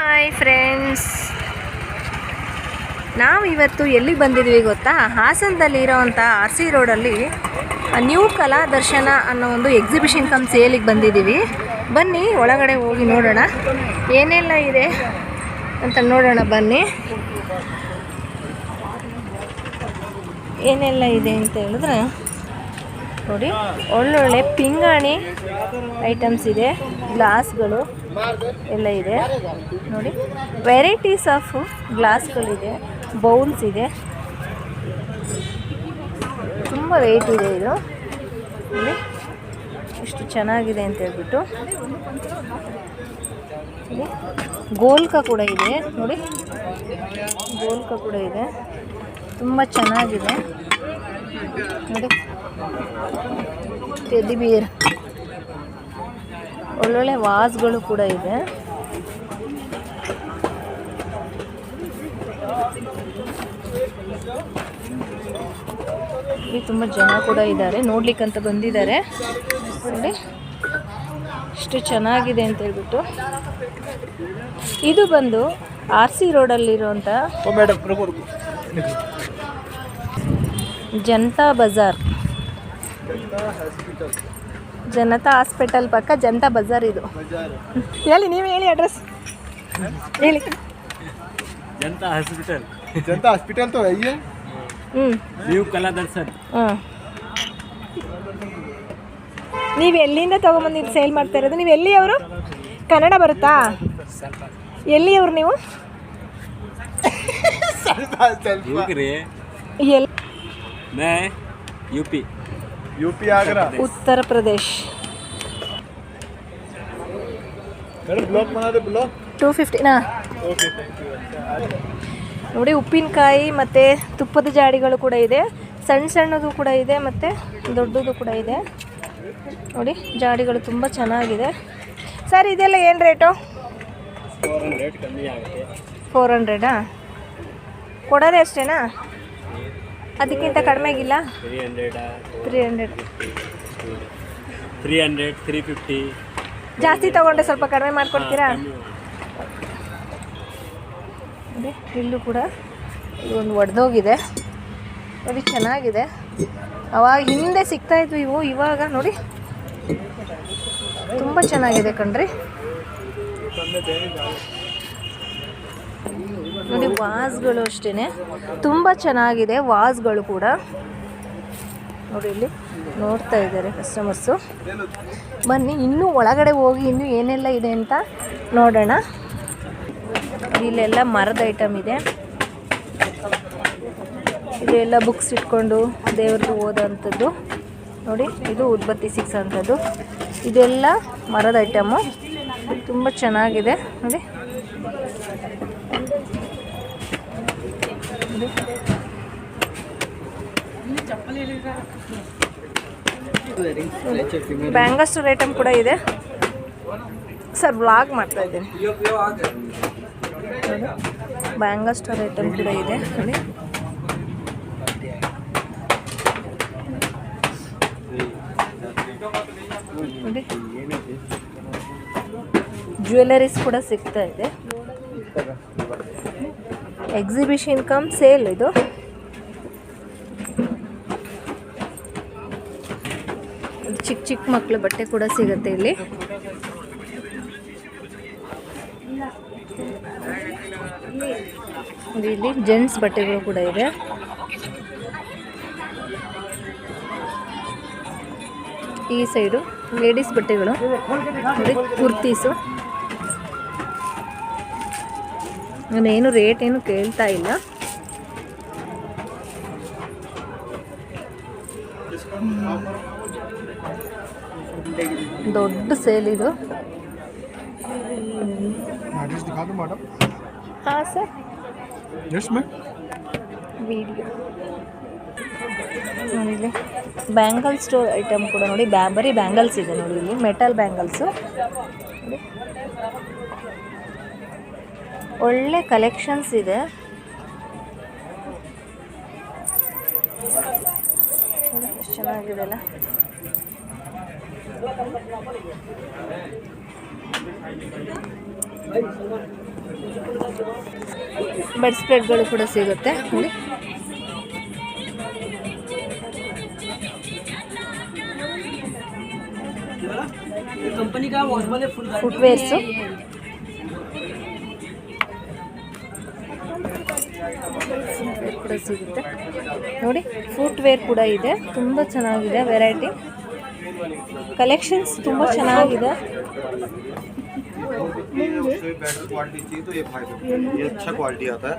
Hi friends ನಾವು ಇವತ್ತು ಎಲ್ಲಿ ಬಂದಿದ್ವಿ ಗೊತ್ತಾ? ಹಾಸನದಲ್ಲಿ ಇರೋವಂಥ ಆರ್ ಸಿ ರೋಡಲ್ಲಿ ನ್ಯೂ ಕಲಾ ದರ್ಶನ ಅನ್ನೋ ಒಂದು ಎಕ್ಸಿಬಿಷನ್ ಕಮ್ ಸೇಲಿಗೆ ಬಂದಿದ್ದೀವಿ. ಬನ್ನಿ, ಒಳಗಡೆ ಹೋಗಿ ನೋಡೋಣ. ಏನೆಲ್ಲ ಇದೆ ಅಂತ ನೋಡೋಣ, ಬನ್ನಿ. ಏನೆಲ್ಲ ಇದೆ ಅಂತ ಹೇಳಿದ್ರೆ, ನೋಡಿ, ಒಳ್ಳೊಳ್ಳೆ ಪಿಂಗಾಣಿ ಐಟಮ್ಸ್ ಇದೆ ಗ್ಲಾಸ್ಗಳು ಎಲ್ಲ ಇದೆ. ನೋಡಿ ವೆರೈಟೀಸ್ ಆಫ್ ಗ್ಲಾಸ್ಗಳಿದೆ ಬೌಲ್ಸ್ ಇದೆ. ತುಂಬ ವೆಯ್ಟ್ ಇದೆ ಇದು. ಇಲ್ಲಿ ಎಷ್ಟು ಚೆನ್ನಾಗಿದೆ ಅಂತ ಹೇಳ್ಬಿಟ್ಟು. ಇಲ್ಲಿ ಗೋಲ್ಕ ಕೂಡ ಇದೆ. ನೋಡಿ, ಗೋಲ್ಕ ಕೂಡ ಇದೆ. ತುಂಬ ಚೆನ್ನಾಗಿದೆ. ನೋಡಿ ಟೆಡಿ ಬಿಯರ್ ಒಳ್ಳೊಳ್ಳೆ ವಾಸ್ಗಳು ಕೂಡ ಇದೆ. ಇಲ್ಲಿ ತುಂಬ ಜನ ಕೂಡ ಇದ್ದಾರೆ ನೋಡ್ಲಿಕ್ಕಂತ ಬಂದಿದ್ದಾರೆ. ನೋಡಿ ಎಷ್ಟು ಚೆನ್ನಾಗಿದೆ ಅಂತ ಹೇಳ್ಬಿಟ್ಟು. ಇದು ಬಂದು ಆರ್ ಸಿ ರೋಡಲ್ಲಿರುವಂಥ ಜನತಾ ಬಜಾರ್. ಜನತಾ ಹಾಸ್ಪಿಟಲ್ ಪಕ್ಕ ಜನತಾ ಬಜಾರ್ ಇದು. ಹೇಳಿ ನೀವು ಹೇಳಿ ಅಡ್ರೆಸ್ ಹೇಳಿ. ಜನತಾ ಹಾಸ್ಪಿಟಲ್. ಜನತಾ ಹಾಸ್ಪಿಟಲ್ ತೋ ಅಯ್ಯ. ಹ್ಮ್. ನೀವು ಕಲಾ ದರ್ಶನ್ ನೀವು ಎಲ್ಲಿಂದ ತೊಗೊಂಬಂದು ಸೇಲ್ ಮಾಡ್ತಾ ಇರೋದು? ನೀವು ಎಲ್ಲಿ ಅವರು ಕನ್ನಡ ಬರುತ್ತಾ? ಎಲ್ಲಿ ಅವರು ನೀವು ಎಲ್ಲಿ U P. UP Agra Uttar Pradesh madam blog बना दे blog two ಫಿಫ್ಟಿನಾ okay thank you ನೋಡಿ ಉಪ್ಪಿನಕಾಯಿ ಮತ್ತು ತುಪ್ಪದ ಜಾಡಿಗಳು ಕೂಡ ಇದೆ ಸಣ್ಣ ಸಣ್ಣದು ಕೂಡ ಇದೆ ಮತ್ತು ದೊಡ್ಡದು ಕೂಡ ಇದೆ ನೋಡಿ ಜಾಡಿಗಳು ತುಂಬ ಚೆನ್ನಾಗಿದೆ ಸರ್ ಇದೆಲ್ಲ ಏನು ರೇಟು ಫೋರ್ ಹಂಡ್ರೆಡ್ ಕಮ್ಮಿ ಆಗುತ್ತೆ ಫೋರ್ ಹಂಡ್ರೆಡಾ ಕೊಡೋದೇ ಅಷ್ಟೇನಾ ಅದಕ್ಕಿಂತ ಕಡಿಮೆ ಆಗಿಲ್ಲ hundred three hundred three hundred three fifty ಜಾಸ್ತಿ ತಗೊಂಡ್ರೆ ಸ್ವಲ್ಪ ಕಡಿಮೆ ಮಾಡ್ಕೊಡ್ತೀರಾ? ಇಲ್ಲೂ ಕೂಡ ಒಂದು ಒಡೆದೋಗಿದೆ. ನೋಡಿ ಚೆನ್ನಾಗಿದೆ. ಅವಾಗ ಹಿಂದೆ ಸಿಗ್ತಾ ಇದ್ವಿ ಇವು ಇವಾಗ ನೋಡಿ. ತುಂಬ ಚೆನ್ನಾಗಿದೆ ಕಣ್ರಿ. ನೋಡಿ, ವಾಸ್ಗಳು ಅಷ್ಟೇ ತುಂಬ ಚೆನ್ನಾಗಿದೆ ವಾಸ್ಗಳು ಕೂಡ. ನೋಡಿ ಇಲ್ಲಿ ನೋಡ್ತಾ ಇದ್ದಾರೆ ಕಸ್ಟಮರ್ಸು ಬನ್ನಿ, ಇನ್ನೂ ಒಳಗಡೆ ಹೋಗಿ ಇನ್ನೂ ಏನೆಲ್ಲ ಇದೆ ಅಂತ ನೋಡೋಣ. ಇಲ್ಲೆಲ್ಲ ಮರದ ಐಟಮ್ ಇದೆ. ಇದೆಲ್ಲ ಬುಕ್ಸ್ ಇಟ್ಕೊಂಡು ದೇವ್ರದ್ದು ಓದೋವಂಥದ್ದು ನೋಡಿ, ಇದು ಉದ್ಬತ್ತಿ ಸಿಕ್ಸೋಂಥದ್ದು ಇದೆಲ್ಲ ಮರದ ಐಟಮು ತುಂಬ ಚೆನ್ನಾಗಿದೆ. ನೋಡಿ. ಬ್ಯಾಂಗಸ್ಟರ್ ಐಟಮ್ ಕೂಡ ಇದೆ. ಸರ್ ವ್ಲಾಗ್ ಮಾಡ್ತಾ ಇದ್ದೀನಿ. ಬ್ಯಾಂಗಸ್ಟರ್ ಐಟಮ್ ಕೂಡ ಇದೆ ಅಲ್ಲಿ. ನೋಡಿ. ಜ್ಯುವೆಲರೀಸ್ ಕೂಡ ಸಿಗ್ತಾ ಇದೆ. ಎಕ್ಸಿಬಿಷನ್ ಕಮ್ ಸೇಲ್ ಇದು. ಚಿಕ್ಕ ಚಿಕ್ಕ ಮಕ್ಕಳ ಬಟ್ಟೆ ಕೂಡ ಸಿಗುತ್ತೆ ಇಲ್ಲಿ. ಇಲ್ಲಿ ಜೆಂಟ್ಸ್ ಬಟ್ಟೆಗಳು ಕೂಡ ಇದೆ. ಈ ಸೈಡು ಲೇಡೀಸ್ ಬಟ್ಟೆಗಳು. ಕುರ್ತೀಸು. ನಾನೇನು ರೇಟ್ ಏನು ಕೇಳ್ತಾ ಇಲ್ಲ. ದೊಡ್ಡ ಸೇಲ್ ಇದು. ಹಾಂ ಸರ್ ಬ್ಯಾಂಗಲ್ ಸ್ಟೋರ್ ಐಟಮ್ ಕೂಡ ನೋಡಿ. ಬ್ಯಾಬರಿ ಬ್ಯಾಂಗಲ್ಸ್ ಇದೆ ನೋಡಿ ಇಲ್ಲಿ. ಮೆಟಲ್ ಬ್ಯಾಂಗಲ್ಸು ಒಳ್ಳೆ ಕಲೆಕ್ಷನ್ಸ್ ಇದೆ. ಎಷ್ಟು ಚೆನ್ನಾಗಿದೆ ಅಲ್ಲ? ಬೆಡ್ ಸ್ಪ್ರೆಡ್ಗಳು ಕೂಡ ಸಿಗುತ್ತೆ. ನೋಡಿ. ಫುಟ್ವೇರ್ಸು ಸಿಗುತ್ತೆ ನೋಡಿ ಫುಟ್ವೇರ್ ಕೂಡ ಇದೆ ತುಂಬ ಚೆನ್ನಾಗಿದೆ ವೆರೈಟಿ ಕಲೆಕ್ಷನ್ಸ್ ತುಂಬ ಚೆನ್ನಾಗಿದೆ बेटर क्वालिटी चाहिए तो ये फायदा ये अच्छा क्वालिटी आता है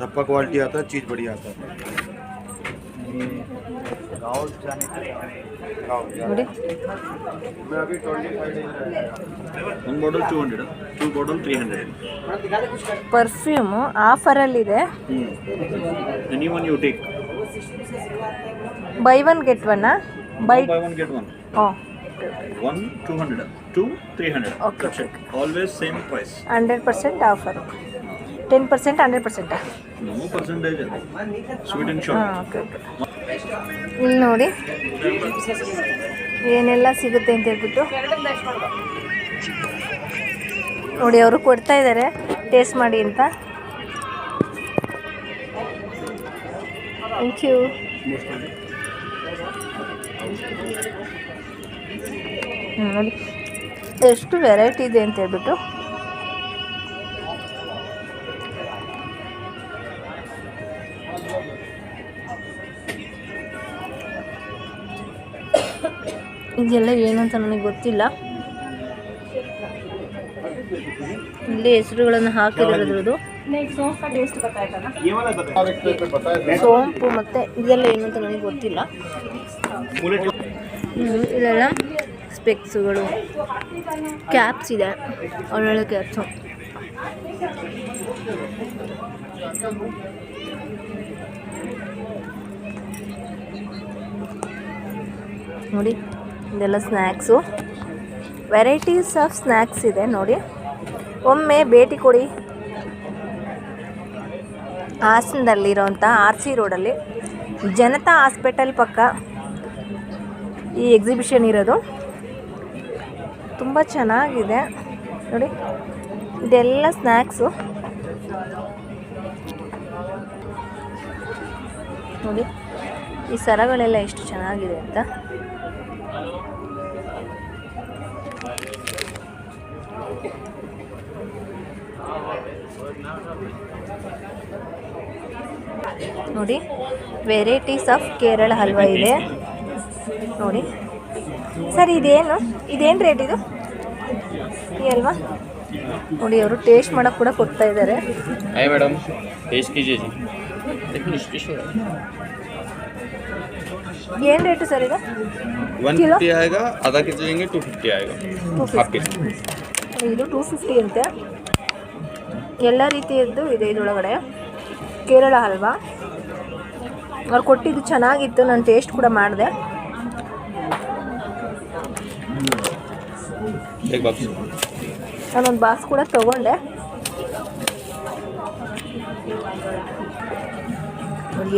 धप्पा क्वालिटी आता है चीज़ बढ़िया आता है ನೋಡಿ ಒಂದು bottle two ಆಫರಲ್ಲಿದೆ you take buy one get one buy buy one get one oh one two hundred two three hundred okay always same price hundred percent offer ten percent hundred ಪರ್ಸೆಂಟಾ ಹಾಂ. Okay okay ಇಲ್ಲಿ ನೋಡಿ. ಏನೆಲ್ಲ ಸಿಗುತ್ತೆ ಅಂತ ಹೇಳ್ಬಿಟ್ಟು. ನೋಡಿ ಅವರು ಕೊಡ್ತಾ ಇದ್ದಾರೆ ಟೇಸ್ಟ್ ಮಾಡಿ ಅಂತ. ಥ್ಯಾಂಕ್ ಯು ನೋಡಿ. ಎಷ್ಟು ವೆರೈಟಿ ಇದೆ ಅಂತ ಹೇಳ್ಬಿಟ್ಟು. ಇದೆಲ್ಲ ಏನು ಅಂತ ನನಗೆ ಗೊತ್ತಿಲ್ಲ. ಇಲ್ಲಿ ಹೆಸರುಗಳನ್ನು ಹಾಕಿರೋದ್ರದ್ದು. ಸೋಂಪು ಮತ್ತೆ ಇದೆಲ್ಲ ಏನು ಅಂತ ನನಗೆ ಗೊತ್ತಿಲ್ಲ. ಇದೆಲ್ಲ ಸ್ಪೆಕ್ಸುಗಳು, ಕ್ಯಾಪ್ಸ್ ಇದೆ, ಒಳ್ಳೊಳ್ಳೆ ಕ್ಯಾಪ್ಸು. ನೋಡಿ. ಇದೆಲ್ಲ ಸ್ನ್ಯಾಕ್ಸು ವೆರೈಟೀಸ್ ಆಫ್ ಸ್ನ್ಯಾಕ್ಸ್ ಇದೆ ನೋಡಿ. ಒಮ್ಮೆ ಭೇಟಿ ಕೊಡಿ. ಹಾಸನದಲ್ಲಿರೋಂಥ ಆರ್ ಸಿ ರೋಡಲ್ಲಿ ಜನತಾ ಹಾಸ್ಪಿಟಲ್ ಪಕ್ಕ ಈ ಎಕ್ಸಿಬಿಷನ್ ಇರೋದು. ತುಂಬ ಚೆನ್ನಾಗಿದೆ. ನೋಡಿ, ಇದೆಲ್ಲ ಸ್ನ್ಯಾಕ್ಸು ನೋಡಿ, ಈ ಸರಗಳೆಲ್ಲ ಎಷ್ಟು ಚೆನ್ನಾಗಿದೆ ಅಂತ. ನೋಡಿ ವೆರೈಟೀಸ್ ಆಫ್ ಕೇರಳ ಹಲ್ವಾ ಇದೆ ನೋಡಿ ಸರ್ ಇದೇನು ಇದೇನು ರೇಟ್ ಇದು ಈ ಹಲ್ವಾ ನೋಡಿ ಅವರು ಟೇಸ್ಟ್ ಮಾಡೋಕ್ಕೆ ಕೂಡ ಕೊಡ್ತಾ ಇದ್ದಾರೆ है मैडम टेस्ट कीजिए जी देखिए स्पेशल ಏನು ರೇಟು ಸರ್ ಇದು वन किलो? फिफ्टी आएगा आधा के जी लेंगे टू फिफ्टी आएगा हाफ के जी ಇದು ಟೂ ಫಿಫ್ಟಿ ಅಂತೆ ಎಲ್ಲ ರೀತಿಯದ್ದು ಇದೆ ಇದೊಳಗಡೆ ಕೇರಳ ಹಲ್ವಾ. ಅವ್ರು ಕೊಟ್ಟಿದ್ದು ಚೆನ್ನಾಗಿತ್ತು ನಾನು ಟೇಸ್ಟ್ ಕೂಡ ಮಾಡಿದೆ. ನಾನೊಂದು ಬಾಕ್ಸ್ ಕೂಡ ತಗೊಂಡೆ.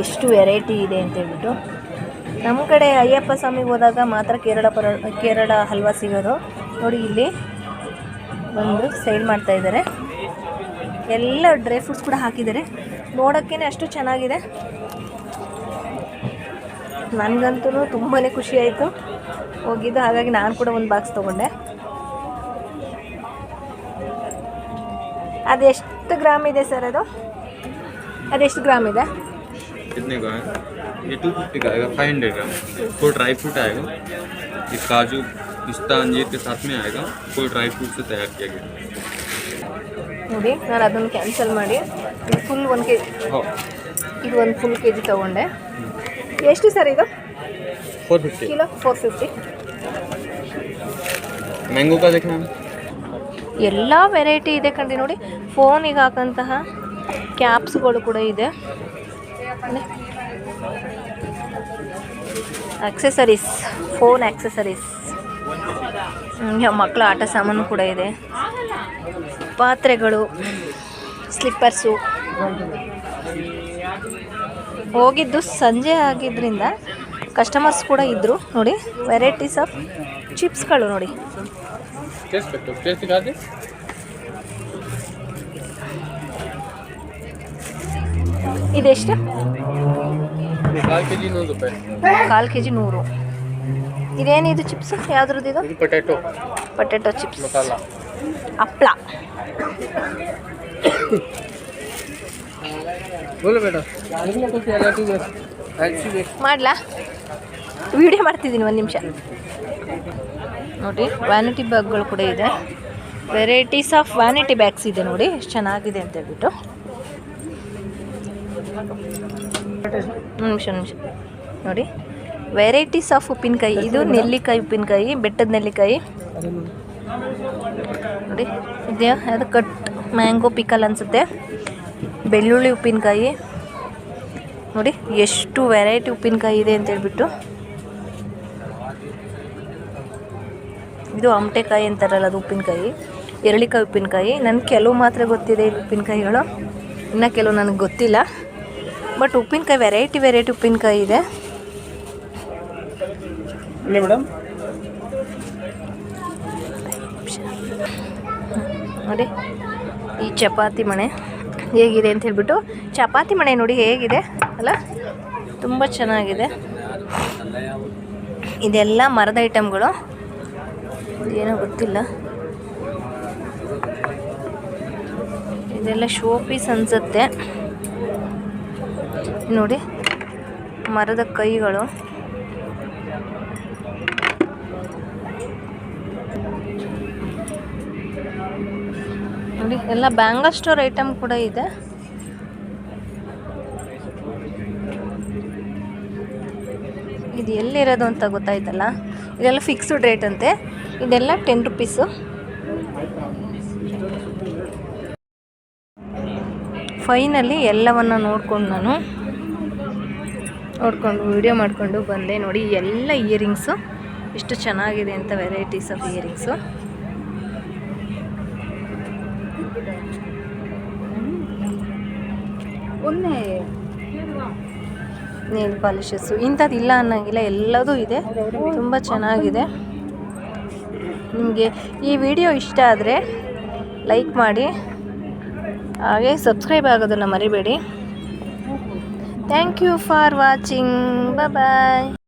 ಎಷ್ಟು ವೆರೈಟಿ ಇದೆ ಅಂತ ಹೇಳ್ಬಿಟ್ಟು. ನಮ್ಮ ಕಡೆ ಅಯ್ಯಪ್ಪ ಸ್ವಾಮಿಗೆ ಹೋದಾಗ ಮಾತ್ರ ಕೇರಳ ಪರ ಕೇರಳ ಹಲ್ವಾ ಸಿಗೋದು. ನೋಡಿ ಇಲ್ಲಿ ಒಂದು ಸೇಲ್ ಮಾಡ್ತಾ ಇದ್ದಾರೆ ಎಲ್ಲ ಡ್ರೈ ಫ್ರೂಟ್ಸ್ ಕೂಡ ಹಾಕಿದ್ದಾರೆ ನೋಡೋಕ್ಕೇ ಅಷ್ಟು ಚೆನ್ನಾಗಿದೆ ನನಗಂತೂ ತುಂಬಾ ಖುಷಿ ಆಯಿತು ಹೋಗಿದ್ದು ಹಾಗಾಗಿ ನಾನು ಕೂಡ ಒಂದು ಬಾಕ್ಸ್ ತೊಗೊಂಡೆ ಅದೆಷ್ಟು ಗ್ರಾಮ್ ಇದೆ ಸರ್ ಅದು ಅದೆಷ್ಟು ಗ್ರಾಮ್ ಇದೆ कितने का है ये टू फिफ्टी का आएगा five hundred gram full dry fruit आएगा ये काजू पिस्ता अंजीर के साथ में आएगा फुल ड्राई फ्रूट से तैयार किया गया ನೋಡಿ ನಾನು ಅದನ್ನು ಕ್ಯಾನ್ಸಲ್ ಮಾಡಿ ಫುಲ್ ಒಂದು ಕೆ ಜಿ ಇದು ಒಂದು ಫುಲ್ ಕೆ ಜಿ ತೊಗೊಂಡೆ. ಎಷ್ಟು ಸರ್ ಇದು? Four fifty kilo four fifty mango ಎಲ್ಲ ವೆರೈಟಿ ಇದೆ ಕಣ್ರಿ ನೋಡಿ. ಫೋನಿಗೆ ಹಾಕಂತಹ ಕ್ಯಾಪ್ಸ್ಗಳು ಕೂಡ ಇದೆ. ಆಕ್ಸೆಸರೀಸ್ ಫೋನ್ ಆಕ್ಸೆಸರೀಸ್ ಮಕ್ಕಳ ಆಟ ಸಾಮಾನು ಕೂಡ ಇದೆ. ಪಾತ್ರೆಗಳು ಸ್ಲಿಪ್ಪರ್ಸು ಹೋಗಿದ್ದು ಸಂಜೆ ಆಗಿದ್ದರಿಂದ ಕಸ್ಟಮರ್ಸ್ ಕೂಡ ಇದ್ದರು ನೋಡಿ ವೆರೈಟೀಸ್ ಆಫ್ ಚಿಪ್ಸ್ಗಳು ನೋಡಿ. ಇದೆಷ್ಟು? ಕಾಲು ಕೆ ಜಿ ನೂರು. ಇದೇನಿದು ಚಿಪ್ಸ್ ಯಾವ್ದ್ರದ್ದು ಇದು? ಪೊಟ್ಯಾಟೊ ಪೊಟ್ಯಾಟೊ ಚಿಪ್ಸ್ ಹಪ್ಪಳ ಮಾಡ್ಲಾ? ವಿಡಿಯೋ ಮಾಡ್ತಿದ್ದೀನಿ ಒಂದು ನಿಮಿಷ. ನೋಡಿ ವ್ಯಾನಿಟಿ ಬ್ಯಾಗ್ಗಳು ಕೂಡ ಇದೆ. ವೆರೈಟೀಸ್ ಆಫ್ ವ್ಯಾನಿಟಿ ಬ್ಯಾಗ್ಸ್ ಇದೆ ನೋಡಿ ಎಷ್ಟು ಚೆನ್ನಾಗಿದೆ ಅಂತ ಹೇಳ್ಬಿಟ್ಟು. ನಿಮಿಷ ನಿಮಿಷ. ನೋಡಿ ವೆರೈಟೀಸ್ ಆಫ್ ಉಪ್ಪಿನಕಾಯಿ. ಇದು ನೆಲ್ಲಿಕಾಯಿ ಉಪ್ಪಿನಕಾಯಿ ಬೆಟ್ಟದ ನೆಲ್ಲಿಕಾಯಿ. ನೋಡಿ, ಇದೆಯಾ? ಅದು ಕಟ್ ಮ್ಯಾಂಗೋ ಪಿಕಲ್ ಅನಿಸುತ್ತೆ. ಬೆಳ್ಳುಳ್ಳಿ ಉಪ್ಪಿನಕಾಯಿ. ನೋಡಿ, ಎಷ್ಟು ವೆರೈಟಿ ಉಪ್ಪಿನಕಾಯಿ ಇದೆ ಅಂತೇಳ್ಬಿಟ್ಟು ಇದು ಅಮಟೆಕಾಯಿ ಅಂತಾರಲ್ಲ, ಅದು ಉಪ್ಪಿನಕಾಯಿ. ಎರಳಿಕಾಯಿ ಉಪ್ಪಿನಕಾಯಿ. ನನಗೆ ಕೆಲವು ಮಾತ್ರ ಗೊತ್ತಿದೆ ಉಪ್ಪಿನಕಾಯಿಗಳು. ಇನ್ನು ಕೆಲವು ನನಗೆ ಗೊತ್ತಿಲ್ಲ. ಬಟ್ ಉಪ್ಪಿನಕಾಯಿ ವೆರೈಟಿ ವೆರೈಟಿ ಉಪ್ಪಿನಕಾಯಿ ಇದೆ. ಮೇಡಮ್ ನೋಡಿ ಈ ಚಪಾತಿ ಮಣೆ ಹೇಗಿದೆ ಅಂತ ಹೇಳ್ಬಿಟ್ಟು ಚಪಾತಿ ಮಣೆ ನೋಡಿ ಹೇಗಿದೆ ಅಲ್ಲ? ತುಂಬ ಚೆನ್ನಾಗಿದೆ. ಇದೆಲ್ಲ ಮರದ ಐಟಮ್ಗಳು. ಏನೋ ಗೊತ್ತಿಲ್ಲ. ಇದೆಲ್ಲ ಶೋ ಪೀಸ್ ಅನಿಸುತ್ತೆ. ನೋಡಿ ಮರದ ಕೈಗಳು. ನೋಡಿ, ಎಲ್ಲ ಬ್ಯಾಂಗಲ್ ಸ್ಟೋರ್ ಐಟಮ್ ಕೂಡ ಇದೆ. ಇದು ಎಲ್ಲಿರೋದು ಅಂತ ಗೊತ್ತಾಯ್ತಲ್ಲ? ಇದೆಲ್ಲ ಫಿಕ್ಸ್ಡ್ ರೇಟ್ ಅಂತೆ. ಇದೆಲ್ಲ ಟೆನ್ ರುಪೀಸು ಫೈನಲಿ ಎಲ್ಲವನ್ನು ನೋಡ್ಕೊಂಡು ನಾನು. ನೋಡಿಕೊಂಡು ವಿಡಿಯೋ ಮಾಡಿಕೊಂಡು ಬಂದೆ ನೋಡಿ, ಎಲ್ಲ ಇಯರಿಂಗ್ಸು ಎಷ್ಟು ಚೆನ್ನಾಗಿದೆ ಅಂತ varieties of earrings nail polishes ಇಂಥದ್ದು ಇಲ್ಲ ಅನ್ನೋಂಗಿಲ್ಲ. ಎಲ್ಲದೂ ಇದೆ. ತುಂಬ ಚೆನ್ನಾಗಿದೆ. ನಿಮಗೆ ಈ ವಿಡಿಯೋ ಇಷ್ಟ ಆದರೆ ಲೈಕ್ ಮಾಡಿ. ಹಾಗೆ ಸಬ್ಸ್ಕ್ರೈಬ್ ಆಗೋದನ್ನು ಮರಿಬೇಡಿ. Thank you for watching bye